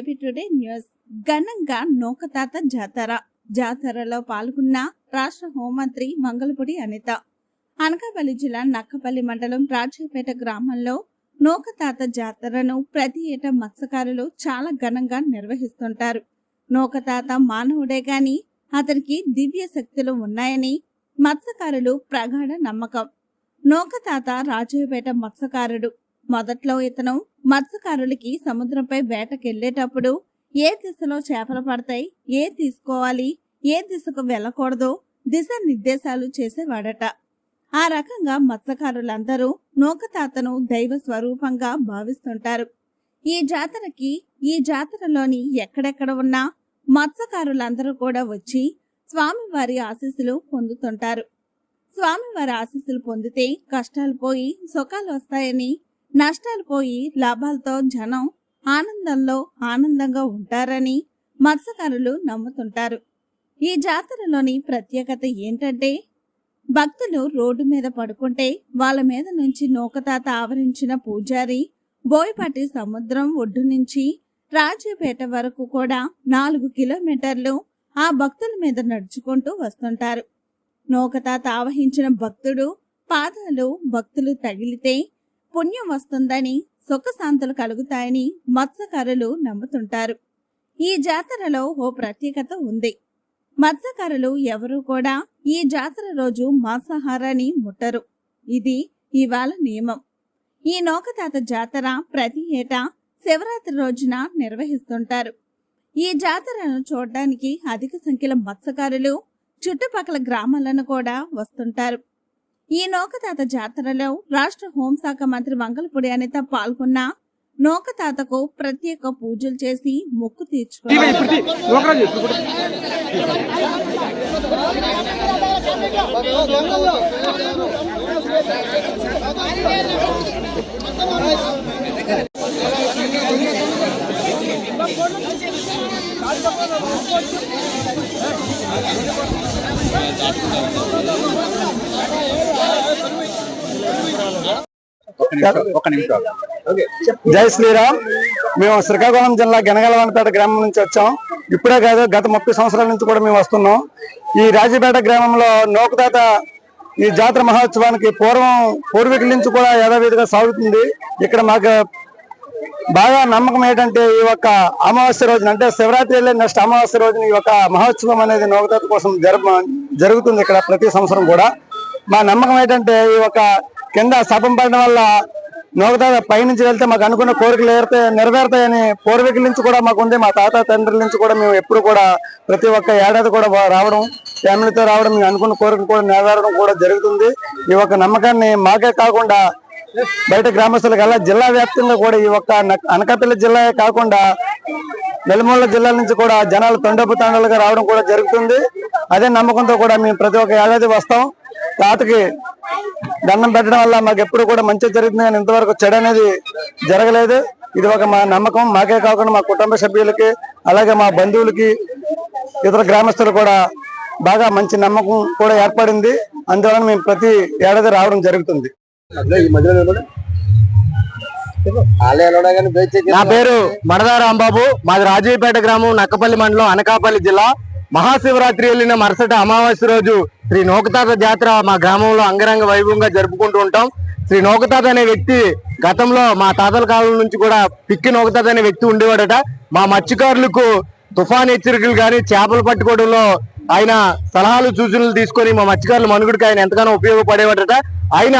Today news. ఘనంగా నౌకతాత జాతర. జాతరలో పాల్గొన్న రాష్ట్ర హోంమంత్రి మంగళపూడి అనిత. అనకాపల్లి జిల్లా నక్కపల్లి మండలం రాజాపేట గ్రామంలో నౌకతాత జాతరను ప్రతి ఏటా మత్స్యకారులు చాలా ఘనంగా నిర్వహిస్తుంటారు. నౌకతాత మానవుడే గాని అతనికి దివ్య శక్తులు ఉన్నాయని మత్స్యకారులు ప్రగాఢ నమ్మకం. నౌకతాత రాజాపేట మత్స్యకారుడు. మొదట్లో ఇతను మత్స్యకారులకి సముద్రంపై వేటకెళ్ళేటప్పుడు ఏ దిశలో చేపలు పడతాయి ఏ తీసుకోవాలి ఏ దిశకు వెళ్ళకూడదో దిశ నిర్దేశాలు చేసేవాడట. ఆ రకంగా మత్స్యకారులందరూ నూకతాతను దైవ స్వరూపంగా భావిస్తుంటారు. ఈ జాతరకి ఈ జాతరలోని ఎక్కడెక్కడ ఉన్నా మత్స్యకారులందరూ కూడా వచ్చి స్వామివారి ఆశీస్సులు పొందుతుంటారు. స్వామివారి ఆశీస్సులు పొందితే కష్టాలు పోయి సుఖాలు వస్తాయని నష్టాలు పోయి లాభాలతో జనం ఆనందంలో ఆనందంగా ఉంటారని మత్స్యకారులు నమ్ముతుంటారు. ఈ జాతరలోని ప్రత్యేకత ఏంటంటే భక్తులు రోడ్డు మీద పడుకుంటే వాళ్ళ మీద నుంచి నూకతాత ఆవరించిన పూజారి బోయపాటి సముద్రం ఒడ్డు నుంచి రాజుపేట వరకు కూడా నాలుగు కిలోమీటర్లు ఆ భక్తుల మీద నడుచుకుంటూ వస్తుంటారు. నూకతాత ఆవహించిన భక్తుడు పాదాలు భక్తులు తగిలితే పుణ్యం వస్తుందని సుఖశాంతులు కలుగుతాయని మత్స్యకారులు నమ్ముతుంటారు. ఈ జాతరలో ఓ ప్రత్యేకత ఉంది. మత్స్యకారులు ఎవరూ కూడా ఈ జాతర రోజు మాంసాహారాన్ని ముట్టరు. ఇది ఇవాళ నియమం. ఈ నౌకతాత జాతర ప్రతి ఏటా శివరాత్రి రోజున నిర్వహిస్తుంటారు. ఈ జాతరను చూడడానికి అధిక సంఖ్యలో మత్స్యకారులు చుట్టుపక్కల గ్రామాలను కూడా వస్తుంటారు. ఈ నౌకతాత జాతరలో రాష్ట్ర హోంశాఖ మంత్రి వంగలపూడి అనేత పాల్గొన్న నౌకతాతకు ప్రత్యేక పూజలు చేసి మొక్కు తీర్చుకున్నారు. ఒక నిమిషం. జై శ్రీరామ్. మేము శ్రీకాకుళం జిల్లా గనగలవనపేట గ్రామం నుంచి వచ్చాం. ఇప్పుడే కాదు గత ముప్పై సంవత్సరాల నుంచి కూడా మేము వస్తున్నాం. ఈ రాజపేట గ్రామంలో నోకదాత ఈ జాతర మహోత్సవానికి పూర్వం పూర్వీకుల నుంచి కూడా యథావిధిగా సాగుతుంది. ఇక్కడ మాకు బాగా నమ్మకం ఏంటంటే ఈ యొక్క అమావాస్య రోజున అంటే శివరాత్రి వెళ్ళే నెక్స్ట్ అమావాస్య రోజున ఈ యొక్క మహోత్సవం అనేది నోకదాత కోసం జరప జరుగుతుంది ఇక్కడ ప్రతి సంవత్సరం కూడా. మా నమ్మకం ఏంటంటే ఈ యొక్క కింద శపం పడడం వల్ల నోకదాత పైనుంచి వెళ్తే మాకు అనుకున్న కోరికలు నెరవేరుతాయి నెరవేరుతాయని పూర్వీకుల నుంచి కూడా మాకు ఉంది. మా తాత తండ్రుల నుంచి కూడా మేము ఎప్పుడు కూడా ప్రతి ఒక్క ఏడాది కూడా రావడం ఫ్యామిలీతో రావడం మేము అనుకున్న కోరికలు కూడా నెరవేరడం కూడా జరుగుతుంది. ఈ యొక్క నమ్మకాన్ని మాకే కాకుండా బయట గ్రామస్తులకు అలా జిల్లా వ్యాప్తంగా కూడా ఈ ఒక్క అనకాపల్లి జిల్లా కాకుండా నెల్లమూల జిల్లాల నుంచి కూడా జనాలు తండపు తండలుగా రావడం కూడా జరుగుతుంది. అదే నమ్మకంతో కూడా మేము ప్రతి ఒక్క ఏడాది వస్తాం. తాతకి దండం పెట్టడం వల్ల మాకు ఎప్పుడు కూడా మంచి జరుగుతుంది కానీ ఇంతవరకు చెడు అనేది జరగలేదు. ఇది ఒక మా నమ్మకం. మాకే కాకుండా మా కుటుంబ సభ్యులకి అలాగే మా బంధువులకి ఇతర గ్రామస్తులు కూడా బాగా మంచి నమ్మకం కూడా ఏర్పడింది. అందువలన మేము ప్రతి ఏడాది రావడం జరుగుతుంది. నా పేరు మడదార అంబాబు మాది రాజీపేట గ్రామం నక్కపల్లి మండలం అనకాపల్లి జిల్లా. మహాశివరాత్రి వెళ్ళిన మరుసటి అమావాస్య రోజు శ్రీ నోకతాత జాతర మా గ్రామంలో అంగరంగ వైభవంగా జరుపుకుంటూ ఉంటాం. శ్రీ నోకతాత అనే వ్యక్తి గతంలో మా తాతల కాలం నుంచి కూడా పిక్కి నోకతాత అనే వ్యక్తి ఉండేవాడట. మా మత్స్యకారులకు తుఫాన్ హెచ్చరికలు కానీ చేపలు పట్టుకోవడంలో ఆయన సలహాలు సూచనలు తీసుకొని మా మత్స్యకారుల మనుగుడికి ఆయన ఎంతగానో ఉపయోగపడేవాడట. ఆయన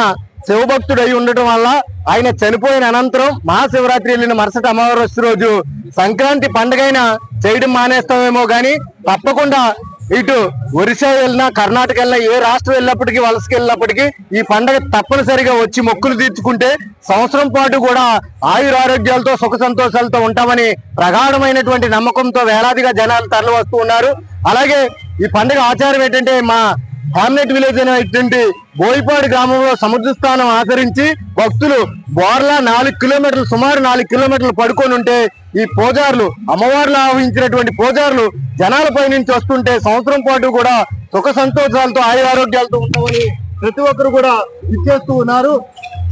శివభక్తుడు అయి ఉండటం వల్ల ఆయన చనిపోయిన అనంతరం మహాశివరాత్రి వెళ్ళిన మరుసటి అమావాస్య రోజు సంక్రాంతి పండుగైన చేయడం మానేస్తామేమో గాని తప్పకుండా ఇటు ఒరిస్సా వెళ్ళినా కర్ణాటక వెళ్ళినా ఏ రాష్ట్రం వెళ్ళినప్పటికీ వలసకి వెళ్ళినప్పటికీ ఈ పండగ తప్పనిసరిగా వచ్చి మొక్కులు తీర్చుకుంటే సంవత్సరం పాటు కూడా ఆయురారోగ్యాలతో సుఖ సంతోషాలతో ఉంటామని ప్రగాఢమైనటువంటి నమ్మకంతో వేలాదిగా జనాలు తరలి వస్తూ ఉన్నారు. అలాగే ఈ పండుగ ఆచారం ఏంటంటే మా హామ్లెట్ విలేజ్ అనేటువంటి బోయిపాడు గ్రామంలో సముద్ర స్థానం ఆచరించి భక్తులు బోర్లా నాలుగు కిలోమీటర్లు సుమారు నాలుగు కిలోమీటర్లు పడుకొని ఉంటే ఈ పూజారులు అమ్మవార్లు ఆవహించినటువంటి పూజారులు జనాలపై నుంచి వస్తుంటే సంవత్సరం పాటు కూడా సుఖ సంతోషాలతో ఆయురారోగ్యాలతో ఉంటామని ప్రతి ఒక్కరు కూడా ఇచ్చేస్తూ ఉన్నారు.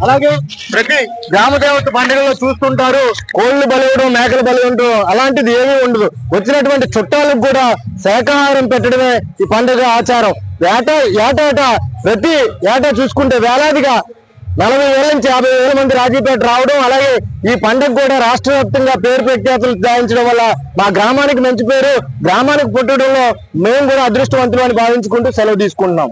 అలాగే ప్రతి గ్రామ దేవత పండుగలో చూస్తుంటారు కోళ్ళు బలివడం మేకలు బలివడం అలాంటిది ఏమీ ఉండదు. వచ్చినటువంటి చుట్టాలకు కూడా శాకాహారం పెట్టడమే ఈ పండుగ ఆచారం. ఏటా ఏటాటా ప్రతి ఏటా చూసుకుంటే వేలాదిగా నలభై వేల నుంచి యాభై వేల మంది రాజీపేట రావడం అలాగే ఈ పండుగ కూడా రాష్ట్ర వ్యాప్తంగా పేరు ప్రఖ్యాతులు సాధించడం వల్ల మా గ్రామానికి మంచి పేరు గ్రామానికి పుట్టడంలో మేము కూడా అదృష్టవంతులు అని భావించుకుంటూ సెలవు తీసుకుంటున్నాం.